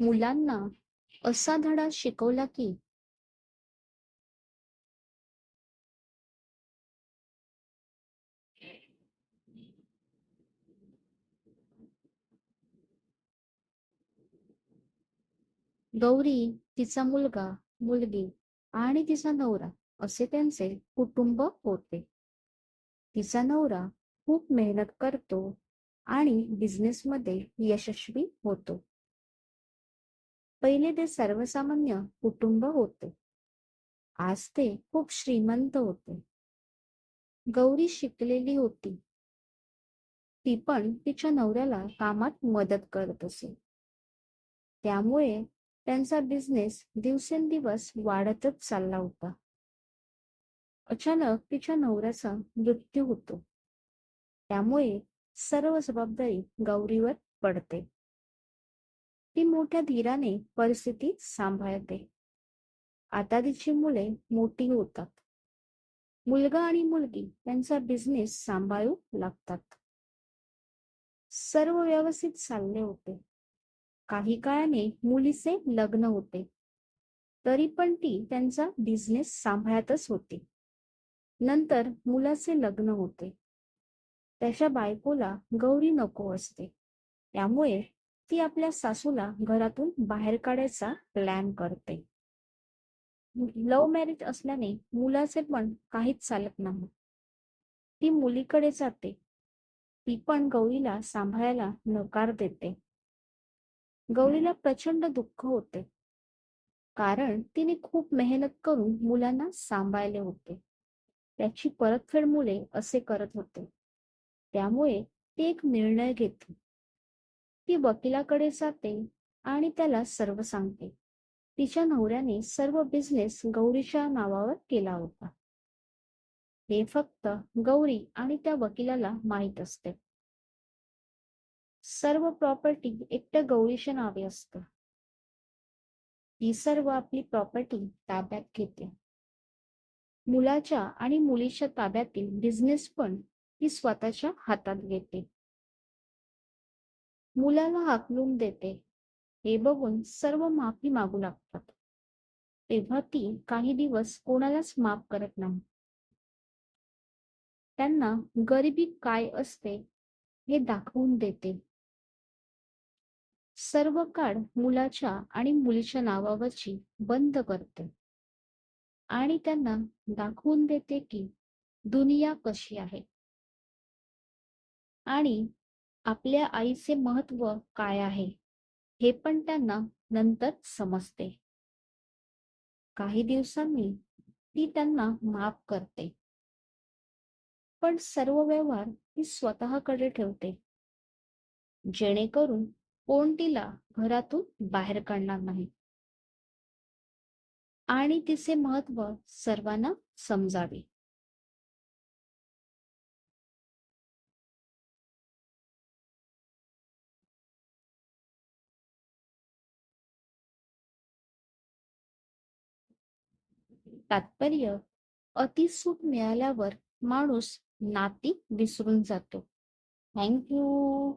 मुलांना असा धडा शिकवला की गौरी तिचा मुलगा मुलगी आणि तिचा नवरा असे त्यांचे कुटुंब होते. तिचा नवरा खूप मेहनत करतो आणि बिझनेसमध्ये यशस्वी होतो. पहिले ते सर्वसामान्य कुटुंब होते. आज ते खूप श्रीमंत होते. गौरी शिकलेली होती. ती पण तिच्या नवऱ्याला कामात मदत करत असे. त्यामुळे त्यांचा बिझनेस दिवसेंदिवस वाढतच चालला होता. अचानक तिच्या नवऱ्याचा मृत्यू होतो. त्यामुळे सर्व जबाबदारी गौरीवर पडते. ती मोठ्या धीराने परिस्थिती सांभाळते. आता तिची मुले मोठी होतात. मुलगा आणि मुलगी त्यांचा बिझनेस सांभाळू लागतात. सर्व व्यवस्थित चालले होते. काही काळाने मुलीचे लग्न होते. तरी पण ती त्यांचा बिझनेस सांभाळतच होती. नंतर मुलाचे लग्न होते. त्याच्या बायकोला गौरी नको असते. त्यामुळे ती आपल्या सासूला घरातून बाहेर काढायचा प्लॅन करते. लव्ह मॅरेज असल्याने मुलाचे पण काहीच चालत नाही. ती मुलीकडे जाते. ती पण गौरीला सांभाळायला नकार देते. गौरीला प्रचंड दुःख होते. कारण तिने खूप मेहनत करून मुलांना सांभाळले होते. त्याची परतफेड मुले असे करत होते. त्यामुळे ती एक निर्णय घेते. ती वकिलाकडे जाते आणि त्याला सर्व सांगते. तिच्या नवऱ्याने सर्व बिझनेस गौरीच्या नावावर केला होता. हे फक्त गौरी आणि त्या वकिलाला माहीत असते. सर्व प्रॉपर्टी एकट्या गौरीच्या नावे असतं. ती सर्व आपली प्रॉपर्टी ताब्यात घेते. मुलाच्या आणि मुलीच्या ताब्यातील बिझनेस पण ती स्वतःच्या हातात घेते. मुलाला हाकलून देते. हे बघून सर्व माफी मागू लागतात. तेव्हा ती काही दिवस कोणालाच माफ करत नाही. त्यांना गरिबी काय असते हे दाखवून देते. सर्व काळ मुलाच्या आणि मुलीच्या नावावरची बंद करते. आणि त्यांना दाखवून देते की दुनिया कशी आहे. आणि आपल्या आईचे महत्त्व काय आहे हे पण त्यांना नंतर समजते. काही दिवसांनी ती त्यांना माफ करते. पण सर्व व्यवहार ती स्वतःकडे ठेवते. जेणेकरून कोण तिला घरातून बाहेर काढणार नाही. आणि तिचे महत्त्व सर्वांना समजावे. तात्पर्य अतिसूट मिळाल्यावर माणूस नाती विसरून जातो. थँक्यू